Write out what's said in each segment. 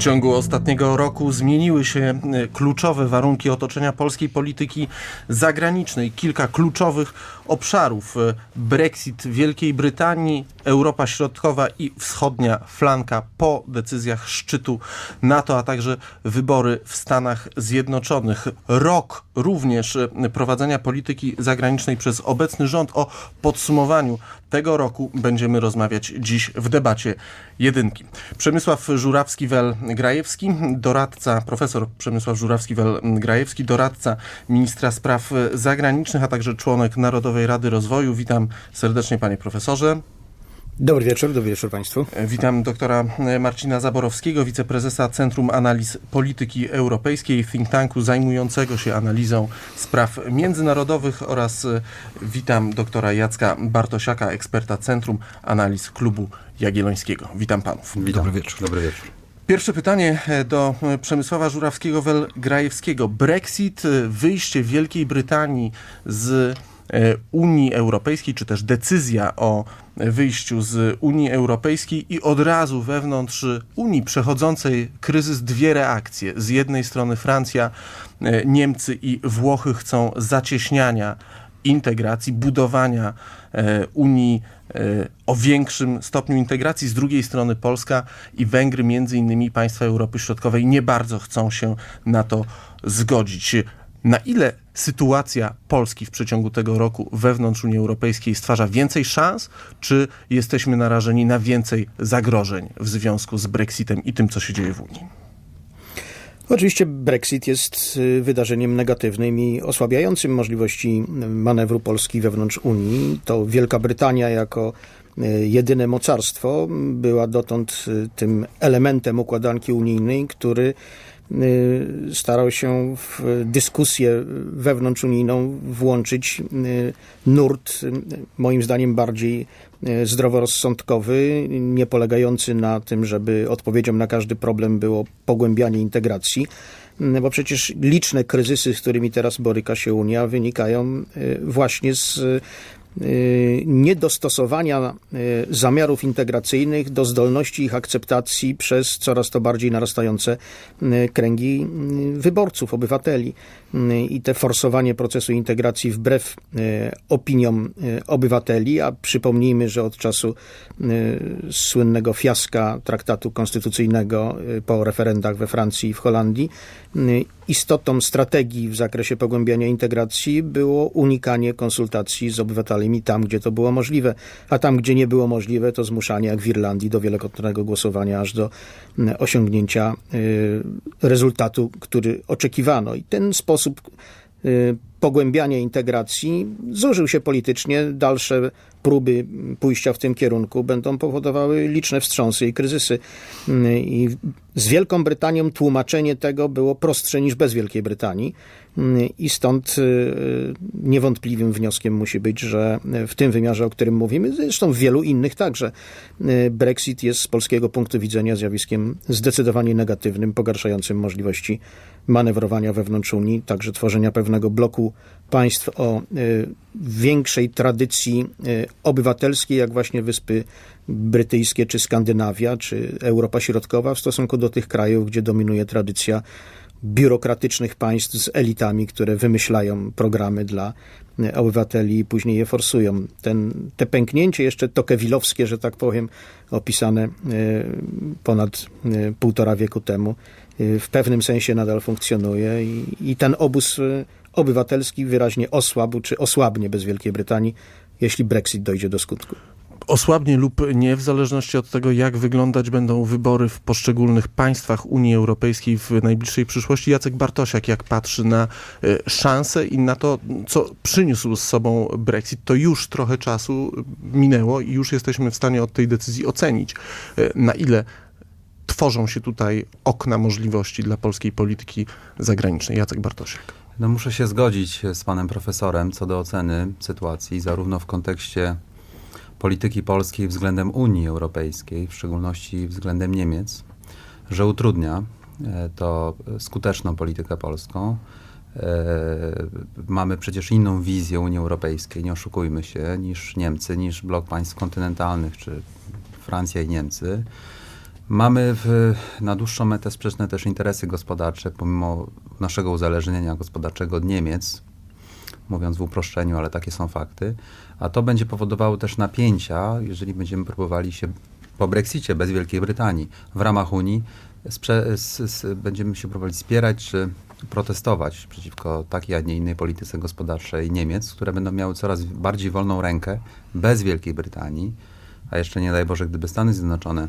W ciągu ostatniego roku zmieniły się e, kluczowe warunki otoczenia polskiej polityki zagranicznej. Kilka kluczowych obszarów. e, Brexit Wielkiej Brytanii, Europa Środkowa i Wschodnia flanka po decyzjach szczytu NATO, a także wybory w Stanach Zjednoczonych. Rok również e, prowadzenia polityki zagranicznej przez obecny rząd. O podsumowaniu tego roku będziemy rozmawiać dziś w debacie jedynki. Przemysław Żurawski-Wel-Grajewski, doradca, profesor Przemysław Żurawski-Wel-Grajewski, doradca ministra spraw zagranicznych, a także członek Narodowej Rady Rozwoju. Witam serdecznie panie profesorze. Dobry wieczór, dobry wieczór Państwu. Witam doktora Marcina Zaborowskiego, wiceprezesa Centrum Analiz Polityki Europejskiej, think tanku zajmującego się analizą spraw międzynarodowych oraz e, witam doktora Jacka Bartosiaka, eksperta Centrum Analiz Klubu Jagiellońskiego. Witam panów. Witam. Dobry wieczór. Dobry wieczór. Pierwsze pytanie e, do e, Przemysława Żurawskiego-Welgrajewskiego. Brexit, e, wyjście Wielkiej Brytanii z e, Unii Europejskiej, czy też decyzja o wyjściu z Unii Europejskiej i od razu wewnątrz Unii przechodzącej kryzys dwie reakcje. Z jednej strony Francja, e, Niemcy i Włochy chcą zacieśniania integracji, budowania e, Unii e, o większym stopniu integracji. Z drugiej strony Polska i Węgry, między innymi państwa Europy Środkowej, nie bardzo chcą się na to zgodzić. Na ile sytuacja Polski w przeciągu tego roku wewnątrz Unii Europejskiej stwarza więcej szans, czy jesteśmy narażeni na więcej zagrożeń w związku z Brexitem i tym, co się dzieje w Unii? Oczywiście Brexit jest y, wydarzeniem negatywnym i osłabiającym możliwości manewru Polski wewnątrz Unii. To Wielka Brytania jako y, jedyne mocarstwo była dotąd y, tym elementem układanki unijnej, który starał się w dyskusję wewnątrzunijną włączyć nurt, moim zdaniem bardziej zdroworozsądkowy, nie polegający na tym, żeby odpowiedzią na każdy problem było pogłębianie integracji, bo przecież liczne kryzysy, z którymi teraz boryka się Unia, wynikają właśnie z niedostosowania zamiarów integracyjnych do zdolności ich akceptacji przez coraz to bardziej narastające kręgi wyborców, obywateli. I te forsowanie procesu integracji wbrew opiniom obywateli, a przypomnijmy, że od czasu słynnego fiaska traktatu konstytucyjnego po referendach we Francji i w Holandii, istotą strategii w zakresie pogłębiania integracji było unikanie konsultacji z obywatelami tam, gdzie to było możliwe, a tam, gdzie nie było możliwe, to zmuszanie, jak w Irlandii, do wielokrotnego głosowania aż do osiągnięcia rezultatu, który oczekiwano. I ten sposób pogłębiania integracji zużył się politycznie. Dalsze próby pójścia w tym kierunku będą powodowały liczne wstrząsy i kryzysy. I z Wielką Brytanią tłumaczenie tego było prostsze niż bez Wielkiej Brytanii. I stąd niewątpliwym wnioskiem musi być, że w tym wymiarze, o którym mówimy, zresztą w wielu innych także, Brexit jest z polskiego punktu widzenia zjawiskiem zdecydowanie negatywnym, pogarszającym możliwości manewrowania wewnątrz Unii, także tworzenia pewnego bloku państw o większej tradycji obywatelskiej, jak właśnie Wyspy Brytyjskie, czy Skandynawia, czy Europa Środkowa, w stosunku do tych krajów, gdzie dominuje tradycja biurokratycznych państw z elitami, które wymyślają programy dla obywateli i później je forsują. Ten, te pęknięcie jeszcze tokewilowskie, że tak powiem, opisane ponad półtora wieku temu, w pewnym sensie nadal funkcjonuje i, i ten obóz obywatelski wyraźnie osłabł, czy osłabnie bez Wielkiej Brytanii, jeśli Brexit dojdzie do skutku. Osłabnie lub nie, w zależności od tego, jak wyglądać będą wybory w poszczególnych państwach Unii Europejskiej w najbliższej przyszłości. Jacek Bartosiak, jak patrzy na szanse i na to, co przyniósł z sobą Brexit, to już trochę czasu minęło i już jesteśmy w stanie od tej decyzji ocenić, na ile tworzą się tutaj okna możliwości dla polskiej polityki zagranicznej. Jacek Bartosiak. No muszę się zgodzić z panem profesorem co do oceny sytuacji, zarówno w kontekście polityki polskiej względem Unii Europejskiej, w szczególności względem Niemiec, że utrudnia to skuteczną politykę polską. Mamy przecież inną wizję Unii Europejskiej, nie oszukujmy się, niż Niemcy, niż blok państw kontynentalnych, czy Francja i Niemcy. Mamy w, na dłuższą metę sprzeczne też interesy gospodarcze, pomimo naszego uzależnienia gospodarczego od Niemiec, mówiąc w uproszczeniu, ale takie są fakty. A to będzie powodowało też napięcia, jeżeli będziemy próbowali się po Brexicie bez Wielkiej Brytanii w ramach Unii, s- s- będziemy się próbowali wspierać czy protestować przeciwko takiej, a nie innej polityce gospodarczej Niemiec, które będą miały coraz bardziej wolną rękę bez Wielkiej Brytanii, a jeszcze nie daj Boże, gdyby Stany Zjednoczone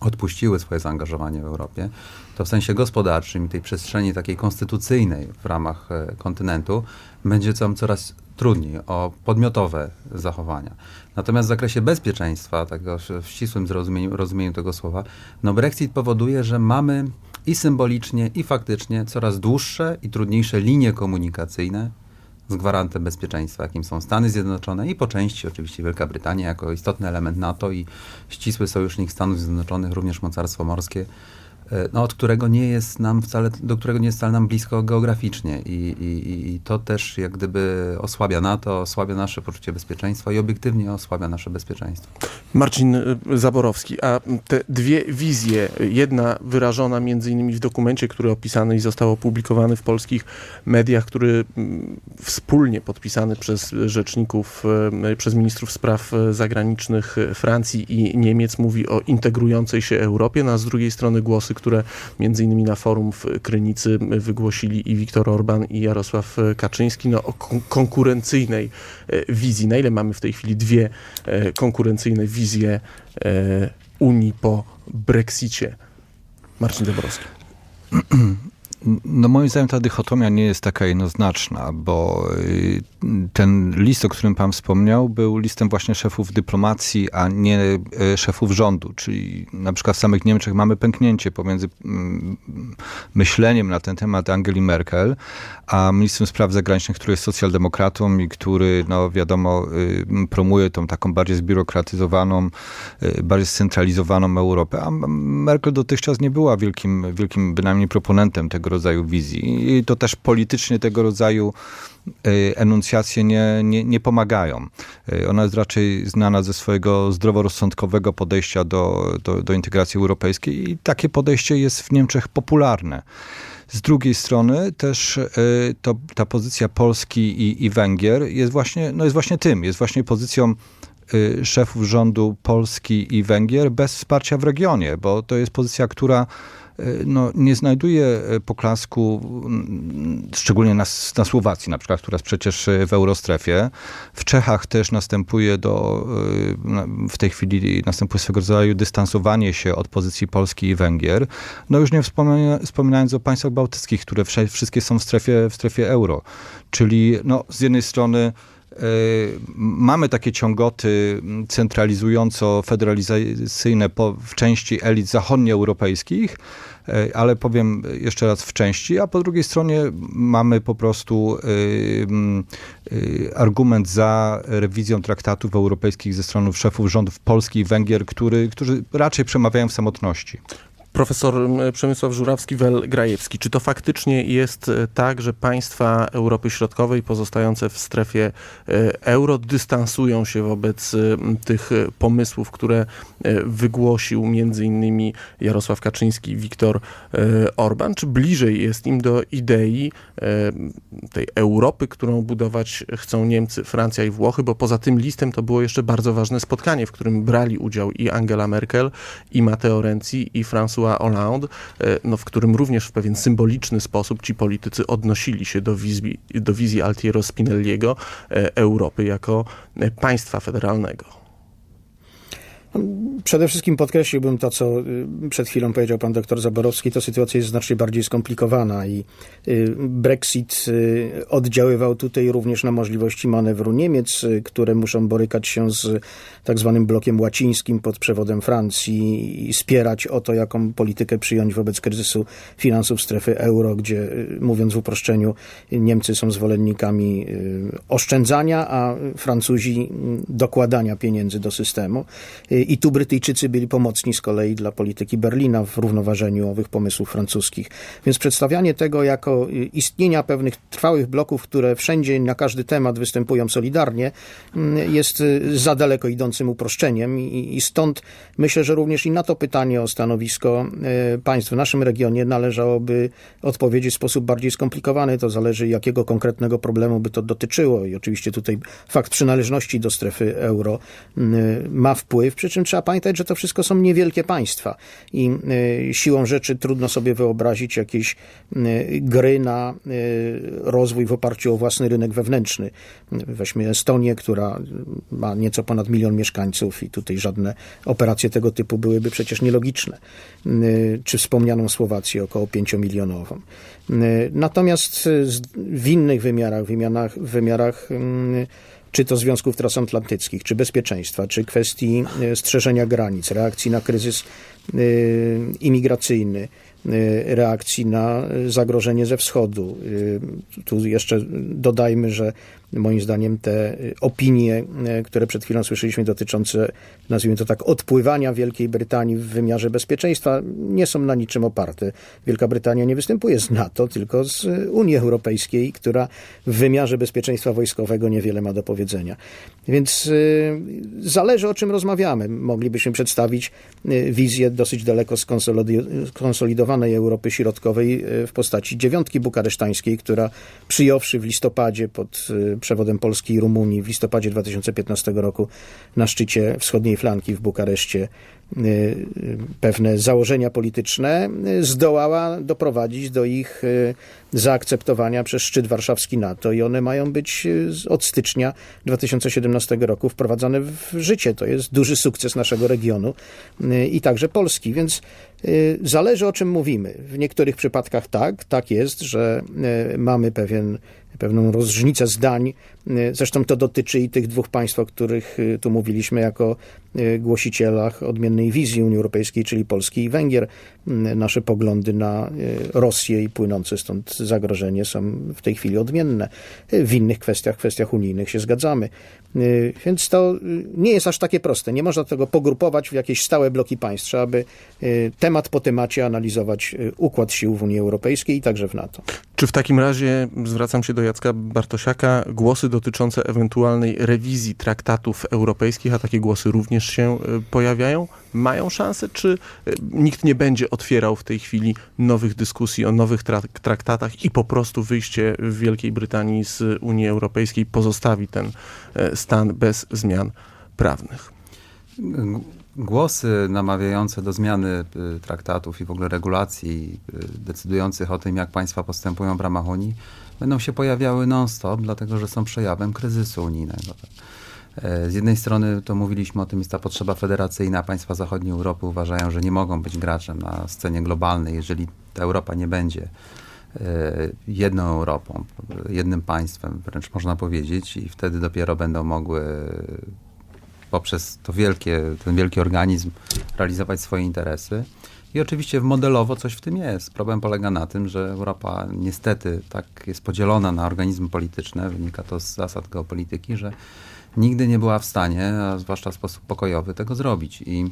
odpuściły swoje zaangażowanie w Europie, to w sensie gospodarczym i tej przestrzeni takiej konstytucyjnej w ramach e, kontynentu będzie tam coraz trudniej o podmiotowe zachowania. Natomiast w zakresie bezpieczeństwa, tego w w ścisłym zrozumieniu, rozumieniu tego słowa, no Brexit powoduje, że mamy i symbolicznie, i faktycznie coraz dłuższe i trudniejsze linie komunikacyjne z gwarantem bezpieczeństwa, jakim są Stany Zjednoczone i po części oczywiście Wielka Brytania jako istotny element NATO i ścisły sojusznik Stanów Zjednoczonych, również mocarstwo morskie, no, od którego nie jest nam wcale, do którego nie jest wcale nam blisko geograficznie I, i, i- to też jak gdyby osłabia NATO, osłabia nasze poczucie bezpieczeństwa i obiektywnie osłabia nasze bezpieczeństwo. Marcin y, Zaborowski, a te dwie wizje, jedna wyrażona między innymi w dokumencie, który opisany i został opublikowany w polskich mediach, który mm, wspólnie podpisany przez rzeczników, y, przez ministrów spraw zagranicznych Francji i Niemiec mówi o integrującej się Europie, no a z drugiej strony głosy, które między innymi na forum w Krynicy wygłosili i Viktor Orban i Jarosław Kaczyński, no o kon- konkurencyjnej e, wizji. Na ile mamy w tej chwili dwie e, konkurencyjne wizje e, Unii po Brexicie? Marcin Dąbrowski. No moim zdaniem ta dychotomia nie jest taka jednoznaczna, bo y, ten list, o którym pan wspomniał, był listem właśnie szefów dyplomacji, a nie y, szefów rządu. Czyli na przykład w samych Niemczech mamy pęknięcie pomiędzy mm, myśleniem na ten temat Angeli Merkel, a ministrem spraw zagranicznych, który jest socjaldemokratą i który, no wiadomo, y, promuje tą taką bardziej zbiurokratyzowaną, bardziej scentralizowaną Europę, a Merkel dotychczas nie była wielkim, wielkim bynajmniej proponentem tego rodzaju wizji. I to też politycznie tego rodzaju y, enuncjacje nie, nie, nie pomagają. Y, Ona jest raczej znana ze swojego zdroworozsądkowego podejścia do, do, do integracji europejskiej i takie podejście jest w Niemczech popularne. Z drugiej strony też y, to, ta pozycja Polski i, i Węgier jest właśnie, no jest właśnie tym, jest właśnie pozycją szefów rządu Polski i Węgier bez wsparcia w regionie, bo to jest pozycja, która no, nie znajduje poklasku, szczególnie na, na Słowacji na przykład, która jest przecież y, w eurostrefie. W Czechach też następuje do, na- w tej chwili następuje swego rodzaju dystansowanie się od pozycji Polski i Węgier. No już nie wspomina, wspominając o państwach bałtyckich, które wszystkie są w strefie, w strefie euro. Czyli no, z jednej strony e, mamy takie ciągoty mm, centralizująco-federalizacyjne w części elit zachodnioeuropejskich, e, ale powiem jeszcze raz w części, a po drugiej stronie mamy po prostu y, mm, y, argument za rewizją traktatów europejskich ze strony szefów rządów Polski i Węgier, który, którzy raczej przemawiają w samotności. Profesor Przemysław Żurawski-Wel-Grajewski, czy to faktycznie jest e, tak, że państwa Europy Środkowej pozostające w strefie e, euro dystansują się wobec e, tych pomysłów, które wygłosił innymi Jarosław Kaczyński i Viktor Orban, czy bliżej jest im do idei tej Europy, którą budować chcą Niemcy, Francja i Włochy, bo poza tym listem to było jeszcze bardzo ważne spotkanie, w którym brali udział i Angela Merkel, i Matteo Renzi, i François Hollande, e, no, w którym również w pewien symboliczny sposób ci politycy odnosili się do wizji, do wizji Altiero Spinelliego e, Europy jako e, państwa federalnego. Przede wszystkim podkreśliłbym to, co y, przed chwilą powiedział pan doktor Zaborowski. To sytuacja jest znacznie bardziej skomplikowana i y, Brexit y, oddziaływał tutaj również na możliwości manewru Niemiec, które muszą borykać się z tak zwanym blokiem łacińskim pod przewodem Francji i spierać o to, jaką politykę przyjąć wobec kryzysu finansów strefy euro, gdzie mówiąc w uproszczeniu, Niemcy są zwolennikami oszczędzania, a Francuzi dokładania pieniędzy do systemu. I tu Brytania Brytyjczycy byli pomocni z kolei dla polityki Berlina w równoważeniu owych pomysłów francuskich. Więc przedstawianie tego jako istnienia pewnych trwałych bloków, które wszędzie na każdy temat występują solidarnie, mm, jest za daleko idącym uproszczeniem i, stąd myślę, że również i na to pytanie o stanowisko e, państw w naszym regionie należałoby odpowiedzieć w sposób bardziej skomplikowany. To zależy, jakiego konkretnego problemu by to dotyczyło. I oczywiście tutaj fakt przynależności do strefy euro mm, ma wpływ. Przy czym trzeba pamiętać, że to wszystko są niewielkie państwa i e, siłą rzeczy trudno sobie wyobrazić jakieś gry na e, rozwój w oparciu o własny rynek wewnętrzny. Weźmy Estonię, która ma nieco ponad milion mieszkańców i tutaj żadne operacje tego typu byłyby przecież nielogiczne. Czy wspomnianą Słowację około pięciomilionową. Natomiast w innych wymiarach, wymiarach, wymiarach czy to związków transatlantyckich, czy bezpieczeństwa, czy kwestii strzeżenia granic, reakcji na kryzys imigracyjny, reakcji na zagrożenie ze wschodu. Tu jeszcze dodajmy, że moim zdaniem te opinie, które przed chwilą słyszeliśmy dotyczące, nazwijmy to tak, odpływania Wielkiej Brytanii w wymiarze bezpieczeństwa, nie są na niczym oparte. Wielka Brytania nie występuje z NATO, tylko z Unii Europejskiej, która w wymiarze bezpieczeństwa wojskowego niewiele ma do powiedzenia. Więc zależy o czym rozmawiamy. Moglibyśmy przedstawić wizję dosyć daleko skonsolidowanej Europy Środkowej w postaci dziewiątki bukaresztańskiej, która przyjąwszy w listopadzie pod przewodem Polski i Rumunii w listopadzie 2015 roku na szczycie wschodniej flanki w Bukareszcie. Pewne założenia polityczne, zdołała doprowadzić do ich zaakceptowania przez szczyt warszawski NATO i one mają być od stycznia 2017 roku wprowadzane w życie. To jest duży sukces naszego regionu i także Polski, więc zależy o czym mówimy. W niektórych przypadkach tak, tak jest, że mamy pewien pewną różnicę zdań. Zresztą to dotyczy i tych dwóch państw, o których tu mówiliśmy, jako głosicielach odmiennej wizji Unii Europejskiej, czyli Polski i Węgier. Nasze poglądy na Rosję i płynące stąd zagrożenie są w tej chwili odmienne. W innych kwestiach, kwestiach unijnych się zgadzamy. Więc to nie jest aż takie proste. Nie można tego pogrupować w jakieś stałe bloki państw. Trzeba by temat po temacie analizować układ sił w Unii Europejskiej i także w NATO. Czy w takim razie, zwracam się do Jacka Bartosiaka, głosy dotyczące ewentualnej rewizji traktatów europejskich, a takie głosy również się pojawiają, mają szansę, czy nikt nie będzie otwierał w tej chwili nowych dyskusji o nowych trak traktatach i po prostu wyjście Wielkiej Brytanii z Unii Europejskiej pozostawi ten stan bez zmian prawnych? Głosy namawiające do zmiany traktatów i w ogóle regulacji decydujących o tym, jak państwa postępują w ramach Unii, będą się pojawiały non-stop, dlatego że są przejawem kryzysu unijnego. Z jednej strony to mówiliśmy o tym, jest ta potrzeba federacyjna. Państwa zachodniej Europy uważają, że nie mogą być graczem na scenie globalnej, jeżeli ta Europa nie będzie jedną Europą, jednym państwem, wręcz można powiedzieć, i wtedy dopiero będą mogły poprzez to wielkie, ten wielki organizm realizować swoje interesy. I oczywiście modelowo coś w tym jest. Problem polega na tym, że Europa niestety tak jest podzielona na organizmy polityczne, wynika to z zasad geopolityki, że nigdy nie była w stanie, a zwłaszcza w sposób pokojowy, tego zrobić. I,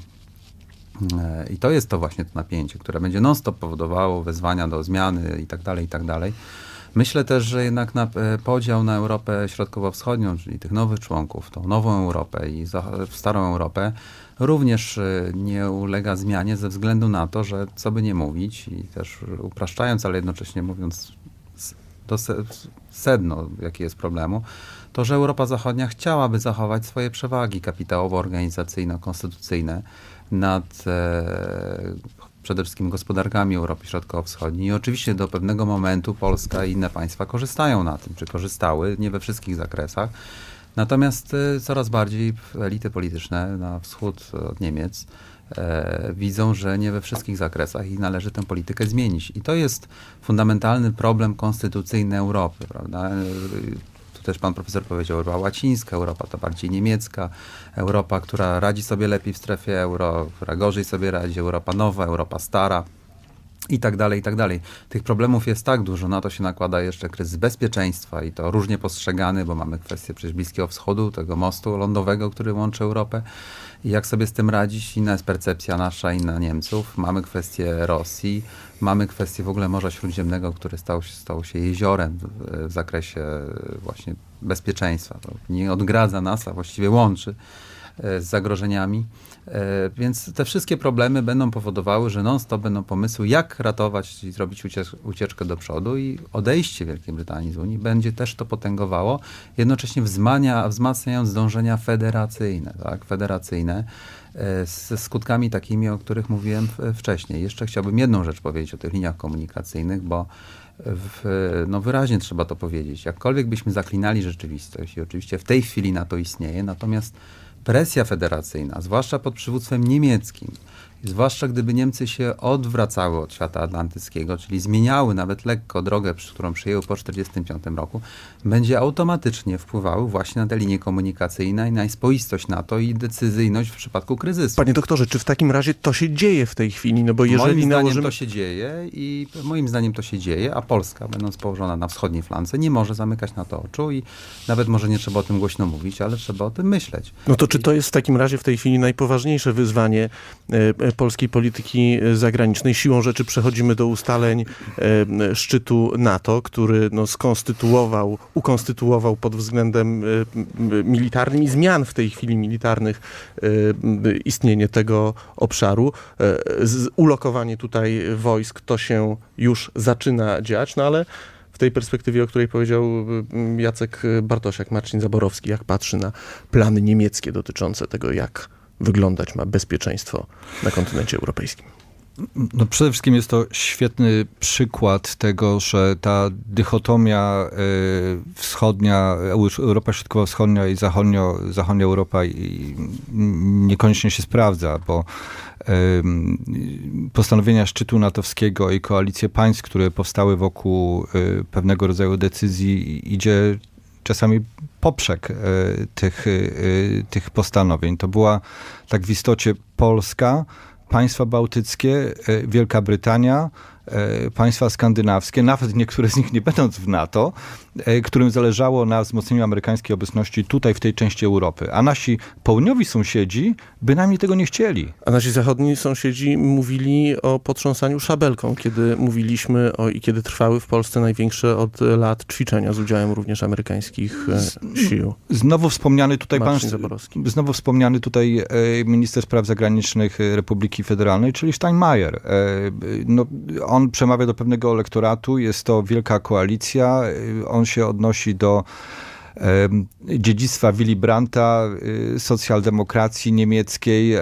i to jest to właśnie to napięcie, które będzie non-stop powodowało wezwania do zmiany i tak dalej, i tak dalej. Myślę też, że jednak na podział na Europę Środkowo-Wschodnią, czyli tych nowych członków, tą nową Europę i starą Europę, również nie ulega zmianie ze względu na to, że co by nie mówić i też upraszczając, ale jednocześnie mówiąc do sedno, jaki jest problemu, to, że Europa Zachodnia chciałaby zachować swoje przewagi kapitałowo-organizacyjno-konstytucyjne nad e, przede wszystkim gospodarkami Europy Środkowo-Wschodniej. I oczywiście do pewnego momentu Polska i inne państwa korzystają na tym, czy korzystały, nie we wszystkich zakresach. Natomiast coraz bardziej elity polityczne na wschód od Niemiec e, widzą, że nie we wszystkich zakresach i należy tę politykę zmienić. I to jest fundamentalny problem konstytucyjny Europy, prawda? Też pan profesor powiedział, Europa łacińska, Europa to bardziej niemiecka, Europa, która radzi sobie lepiej w strefie euro, która gorzej sobie radzi, Europa nowa, Europa stara. I tak dalej, i tak dalej. Tych problemów jest tak dużo, na to się nakłada jeszcze kryzys bezpieczeństwa i to różnie postrzegany, bo mamy kwestię przecież Bliskiego Wschodu, tego mostu lądowego, który łączy Europę i jak sobie z tym radzić, inna jest percepcja nasza, inna Niemców. Mamy kwestię Rosji, mamy kwestię w ogóle Morza Śródziemnego, które stało się, stało się jeziorem w, w zakresie właśnie bezpieczeństwa. To nie odgradza nas, a właściwie łączy e, z zagrożeniami. E, Więc te wszystkie problemy będą powodowały, że non-stop będą pomysły, jak ratować i zrobić uciecz- ucieczkę do przodu i odejście Wielkiej Brytanii z Unii będzie też to potęgowało, jednocześnie wzmania, wzmacniając dążenia federacyjne, tak, federacyjne e, ze skutkami takimi, o których mówiłem wcześniej. Jeszcze chciałbym jedną rzecz powiedzieć o tych liniach komunikacyjnych, bo w, no wyraźnie trzeba to powiedzieć. Jakkolwiek byśmy zaklinali rzeczywistość i oczywiście w tej chwili na to istnieje, natomiast presja federacyjna, zwłaszcza pod przywództwem niemieckim, zwłaszcza gdyby Niemcy się odwracały od świata atlantyckiego, czyli zmieniały nawet lekko drogę, którą przyjęły po 1945 roku, będzie automatycznie wpływały właśnie na te linie komunikacyjne i na spoistość NATO i decyzyjność w przypadku kryzysu. Panie doktorze, czy w takim razie to się dzieje w tej chwili? No bo jeżeli moim zdaniem nałożymy... to się dzieje i moim zdaniem to się dzieje, a Polska, będąc położona na wschodniej flance, nie może zamykać na to oczu i nawet może nie trzeba o tym głośno mówić, ale trzeba o tym myśleć. No to czy to jest w takim razie w tej chwili najpoważniejsze wyzwanie e, e, polskiej polityki e, zagranicznej? Siłą rzeczy przechodzimy do ustaleń e, szczytu NATO, który no, skonstytuował, ukonstytuował pod względem e, militarnym i zmian w tej chwili militarnych istnienie tego obszaru. Ulokowanie tutaj wojsk to się już zaczyna dziać, no ale w tej perspektywie, o której powiedział Jacek Bartosiak, Marcin Zaborowski, jak patrzy na plany niemieckie dotyczące tego, jak wyglądać ma bezpieczeństwo na kontynencie europejskim. No przede wszystkim jest to świetny przykład tego, że ta dychotomia y, wschodnia, Eu- Europa Środkowo-Wschodnia i zachodnio, zachodnia Europa niekoniecznie się sprawdza, bo postanowienia szczytu natowskiego i koalicje państw, które powstały wokół y, pewnego rodzaju decyzji idzie czasami poprzek y, tych, y, tych postanowień. To była tak w istocie Polska, państwa bałtyckie, e, Wielka Brytania, e, państwa skandynawskie, nawet niektóre z nich nie będąc w NATO, e, którym zależało na wzmocnieniu amerykańskiej obecności tutaj w tej części Europy. A nasi południowi sąsiedzi bynajmniej tego nie chcieli. A nasi zachodni sąsiedzi mówili o potrząsaniu szabelką, kiedy mówiliśmy o, i kiedy trwały w Polsce największe od lat ćwiczenia z udziałem również amerykańskich e, sił. Znowu wspomniany tutaj pan, Marcin Zaborowski. znowu wspomniany tutaj e, minister spraw zagranicznych e, Republiki Federalnej, czyli Steinmeier. E, no, on przemawia do pewnego elektoratu, jest to wielka koalicja, e, on się odnosi do dziedzictwa Willy Brandta, e, socjaldemokracji niemieckiej,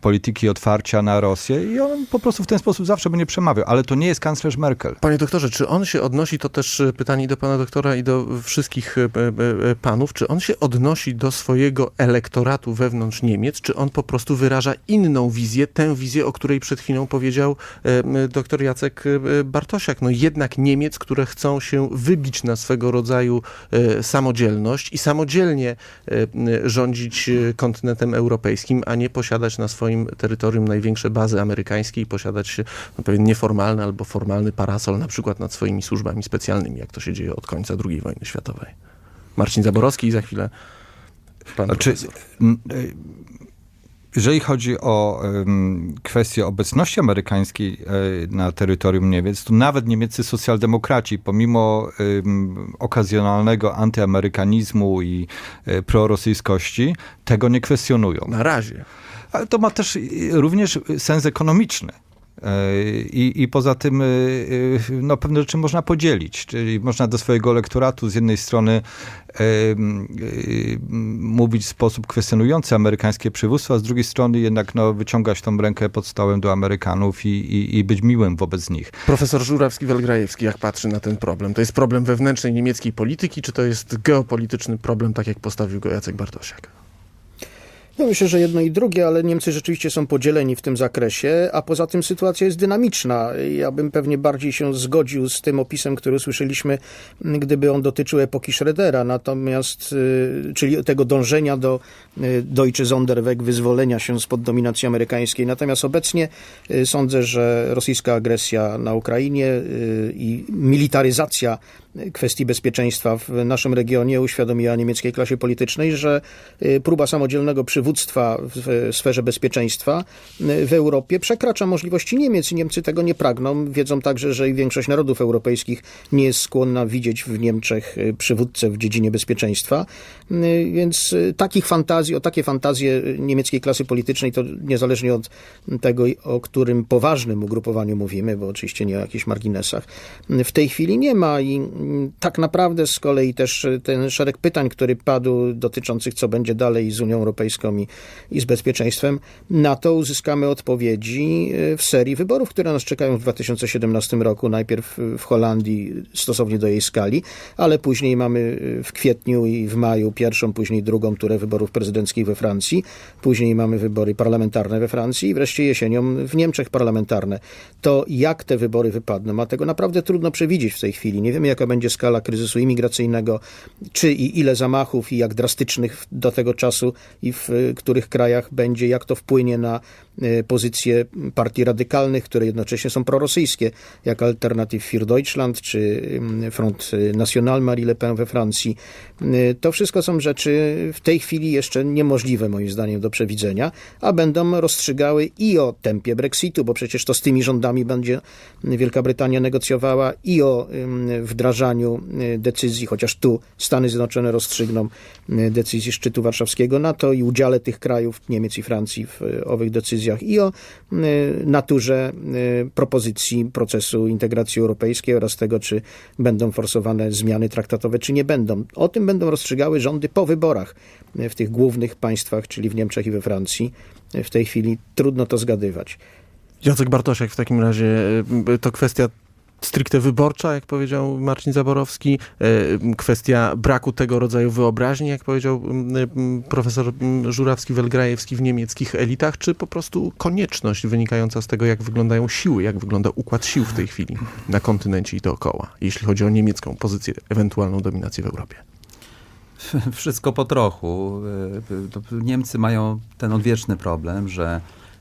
polityki otwarcia na Rosję i on po prostu w ten sposób zawsze będzie przemawiał, ale to nie jest kanclerz Merkel. Panie doktorze, czy on się odnosi, to też e, pytanie do pana doktora i do wszystkich e, e, panów, czy on się odnosi do swojego elektoratu wewnątrz Niemiec, czy on po prostu wyraża inną wizję, tę wizję, o której przed chwilą powiedział doktor Jacek Bartosiak. No jednak Niemiec, które chcą się wybić na swego rodzaju e, samodzielność i samodzielnie e, rządzić e, kontynentem europejskim, a nie posiadać na swoim terytorium największe bazy amerykańskie i posiadać no, pewien nieformalny albo formalny parasol na przykład nad swoimi służbami specjalnymi, jak to się dzieje od końca II wojny światowej. Marcin Zaborowski i za chwilę pan Znaczy, profesor. Jeżeli chodzi o kwestię obecności amerykańskiej y, na terytorium Niemiec, to nawet niemieccy socjaldemokraci, pomimo okazjonalnego antyamerykanizmu i y, prorosyjskości, tego nie kwestionują. Na razie. Ale to ma też y, również sens ekonomiczny. I, I poza tym y, y, no, pewne rzeczy można podzielić, czyli można do swojego elektoratu z jednej strony y, y, mówić w sposób kwestionujący amerykańskie przywództwo, a z drugiej strony jednak no, wyciągać tą rękę pod stołem do Amerykanów i, i, i być miłym wobec nich. Profesor Żurawski-Welgrajewski, jak patrzy na ten problem? To jest problem wewnętrznej niemieckiej polityki, czy to jest geopolityczny problem, tak jak postawił go Jacek Bartosiak? No myślę, że jedno i drugie, ale Niemcy rzeczywiście są podzieleni w tym zakresie, a poza tym sytuacja jest dynamiczna. Ja bym pewnie bardziej się zgodził z tym opisem, który słyszeliśmy, gdyby on dotyczył epoki Schrödera, natomiast, y, czyli tego dążenia do y, Deutsche Sonderweg, wyzwolenia się spod dominacji amerykańskiej. Natomiast obecnie y, sądzę, że rosyjska agresja na Ukrainie i militaryzacja kwestii bezpieczeństwa w naszym regionie uświadomiła niemieckiej klasie politycznej, że próba samodzielnego przywództwa w sferze bezpieczeństwa w Europie przekracza możliwości Niemiec i Niemcy tego nie pragną. Wiedzą także, że i większość narodów europejskich nie jest skłonna widzieć w Niemczech przywódcę w dziedzinie bezpieczeństwa. Więc takich fantazji, o takie fantazje niemieckiej klasy politycznej, to niezależnie od tego, o którym poważnym ugrupowaniu mówimy, bo oczywiście nie o jakichś marginesach, w tej chwili nie ma i tak naprawdę z kolei też ten szereg pytań, który padł dotyczących co będzie dalej z Unią Europejską i, i z bezpieczeństwem, na to uzyskamy odpowiedzi w serii wyborów, które nas czekają w 2017 roku. Najpierw w Holandii stosownie do jej skali, ale później mamy w kwietniu i w maju pierwszą, później drugą turę wyborów prezydenckich we Francji, później mamy wybory parlamentarne we Francji i wreszcie jesienią w Niemczech parlamentarne. To jak te wybory wypadną, a tego naprawdę trudno przewidzieć w tej chwili. Nie wiemy, jaka będzie skala kryzysu imigracyjnego, czy i ile zamachów i jak drastycznych do tego czasu i w których krajach będzie, jak to wpłynie na pozycje partii radykalnych, które jednocześnie są prorosyjskie, jak Alternative für Deutschland czy Front National Marie Le Pen we Francji. E, to wszystko są rzeczy w tej chwili jeszcze niemożliwe moim zdaniem do przewidzenia, a będą rozstrzygały i o tempie Brexitu, bo przecież to z tymi rządami będzie Wielka Brytania negocjowała i o wdrażaniu e, decyzji, chociaż tu Stany Zjednoczone rozstrzygną decyzji szczytu warszawskiego NATO i udziale tych krajów, Niemiec i Francji w owych decyzjach i o naturze propozycji procesu integracji europejskiej oraz tego, czy będą forsowane zmiany traktatowe, czy nie będą. O tym będą rozstrzygały rządy po wyborach w tych głównych państwach, czyli w Niemczech i we Francji. W tej chwili trudno to zgadywać. Jacek Bartosiak w takim razie to kwestia stricte wyborcza, jak powiedział Marcin Zaborowski, kwestia braku tego rodzaju wyobraźni, jak powiedział profesor Żurawski-Welgrajewski w niemieckich elitach, czy po prostu konieczność wynikająca z tego, jak wyglądają siły, jak wygląda układ sił w tej chwili na kontynencie i dookoła, jeśli chodzi o niemiecką pozycję, ewentualną dominację w Europie? Wszystko po trochu. Niemcy mają ten odwieczny problem, że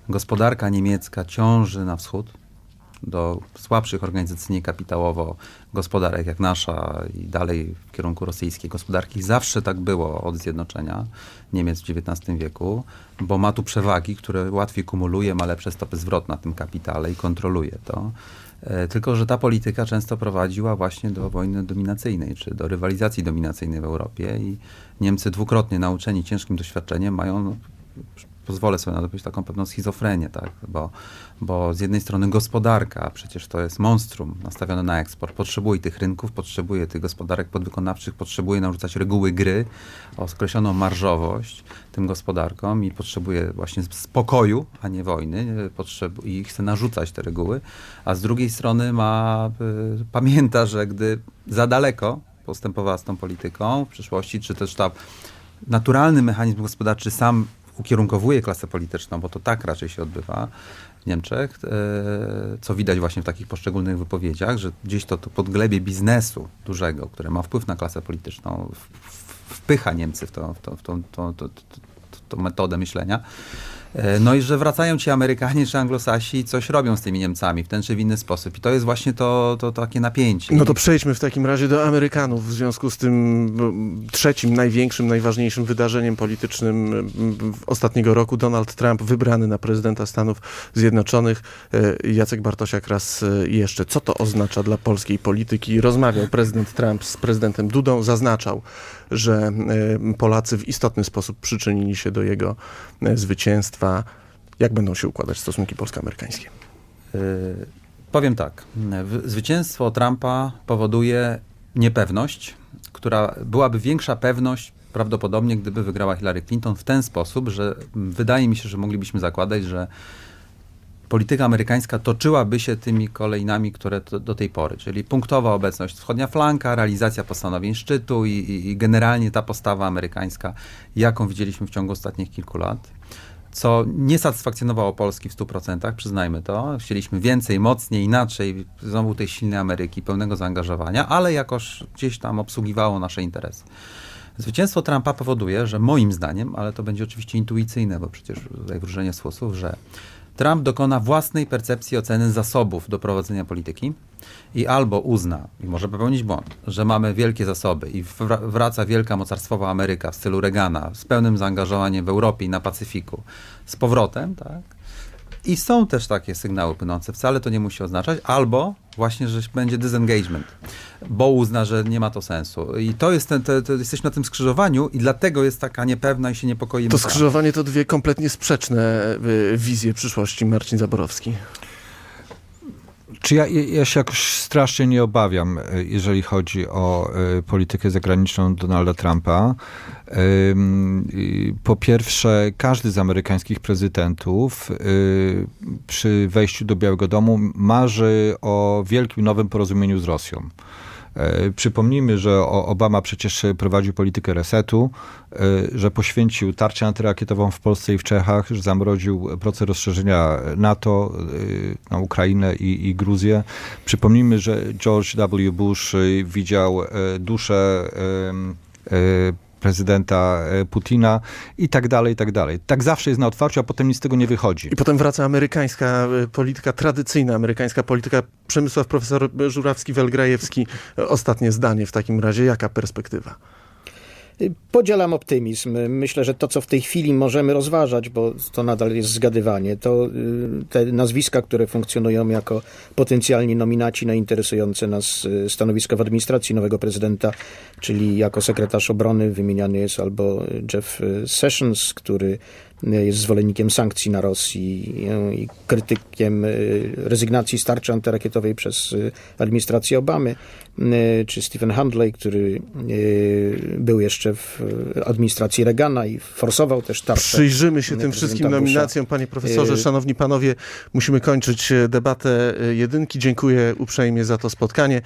gospodarka niemiecka ciąży na wschód, do słabszych organizacyjnie kapitałowo gospodarek jak nasza i dalej w kierunku rosyjskiej gospodarki. Zawsze tak było od zjednoczenia Niemiec w XIX wieku, bo ma tu przewagi, które łatwiej kumuluje, ma lepsze stopy zwrot na tym kapitale i kontroluje to. Tylko, że ta polityka często prowadziła właśnie do wojny dominacyjnej, czy do rywalizacji dominacyjnej w Europie i Niemcy dwukrotnie nauczeni ciężkim doświadczeniem mają pozwolę sobie na to taką pewną schizofrenię, tak? bo, bo z jednej strony gospodarka, przecież to jest monstrum nastawione na eksport, potrzebuje tych rynków, potrzebuje tych gospodarek podwykonawczych, potrzebuje narzucać reguły gry, określoną marżowość tym gospodarkom i potrzebuje właśnie spokoju, a nie wojny potrzebu- i chce narzucać te reguły, a z drugiej strony ma, y, pamięta, że gdy za daleko postępowała z tą polityką w przyszłości, czy też ta naturalny mechanizm gospodarczy sam ukierunkowuje klasę polityczną, bo to tak raczej się odbywa w Niemczech, e, co widać właśnie w takich poszczególnych wypowiedziach, że gdzieś to, to podglebie biznesu dużego, które ma wpływ na klasę polityczną, wpycha Niemcy w, to, w, to, w tą, to, to, to, metodę myślenia. E, no i że wracają ci Amerykanie czy Anglosasi i coś robią z tymi Niemcami w ten czy w inny sposób. I to jest właśnie to, to, to takie napięcie. No to przejdźmy w takim razie do Amerykanów w związku z tym trzecim, największym, najważniejszym wydarzeniem politycznym ostatniego roku. Donald Trump wybrany na prezydenta Stanów Zjednoczonych. E, Jacek Bartosiak raz e, jeszcze. Co to oznacza dla polskiej polityki? Rozmawiał prezydent Trump z prezydentem Dudą, zaznaczał, że Polacy w istotny sposób przyczynili się do jego zwycięstwa. Jak będą się układać stosunki polsko-amerykańskie? Yy, powiem tak. Zwycięstwo Trumpa powoduje niepewność, która byłaby większa pewność prawdopodobnie, gdyby wygrała Hillary Clinton w ten sposób, że wydaje mi się, że moglibyśmy zakładać, że polityka amerykańska toczyłaby się tymi kolejnami, które to, do tej pory, czyli punktowa obecność wschodnia flanka, realizacja postanowień szczytu i, i, i generalnie ta postawa amerykańska, jaką widzieliśmy w ciągu ostatnich kilku lat co nie satysfakcjonowało Polski w 100%, przyznajmy to. Chcieliśmy więcej, mocniej, inaczej, znowu tej silnej Ameryki, pełnego zaangażowania, ale jakoś gdzieś tam obsługiwało nasze interesy. Zwycięstwo Trumpa powoduje, że moim zdaniem, ale to będzie oczywiście intuicyjne, bo przecież tutaj wróżenie z fusów, że Trump dokona własnej percepcji oceny zasobów do prowadzenia polityki i albo uzna, i może popełnić błąd, że mamy wielkie zasoby i wra- wraca wielka mocarstwowa Ameryka w stylu Reagana z pełnym zaangażowaniem w Europie i na Pacyfiku z powrotem, tak? I są też takie sygnały płynące, wcale to nie musi oznaczać, albo właśnie, że będzie disengagement, bo uzna, że nie ma to sensu. I to jest ten, te, te, jesteśmy na tym skrzyżowaniu i dlatego jest taka niepewna i się niepokoimy. To skrzyżowanie to dwie kompletnie sprzeczne y, wizje przyszłości, Marcin Zaborowski. Czy ja, ja się jakoś strasznie nie obawiam, y, jeżeli chodzi o y, politykę zagraniczną Donalda Trumpa. Po pierwsze, każdy z amerykańskich prezydentów y, przy wejściu do Białego Domu marzy o wielkim nowym porozumieniu z Rosją. E, Przypomnijmy, że Obama przecież prowadził politykę resetu, e, że poświęcił tarczę antyrakietową w Polsce i w Czechach, że zamroził proces rozszerzenia NATO e, na Ukrainę i, i Gruzję. Przypomnijmy, że George W. Bush widział duszę prezydenta e, Putina i tak dalej, i tak dalej. Tak zawsze jest na otwarciu, a potem nic z tego nie wychodzi. I potem wraca amerykańska y, polityka, tradycyjna amerykańska polityka. Przemysław profesor Żurawski, Welgrajewski. Y, Ostatnie zdanie w takim razie. Jaka perspektywa? Podzielam optymizm. Myślę, że to, co w tej chwili możemy rozważać, bo to nadal jest zgadywanie, to y, te nazwiska, które funkcjonują jako potencjalni nominaci na interesujące nas y, stanowisko w administracji nowego prezydenta, czyli jako sekretarz obrony wymieniany jest albo Jeff y, Sessions, który jest zwolennikiem sankcji na Rosji i krytykiem y, rezygnacji z tarczy antyrakietowej przez y, administrację Obamy, y, czy Stephen Handley, który był jeszcze w administracji Reagana i forsował też tarczę. Przyjrzymy się tym wszystkim nominacjom. Panie profesorze, szanowni panowie, musimy kończyć debatę jedynki. Dziękuję uprzejmie za to spotkanie.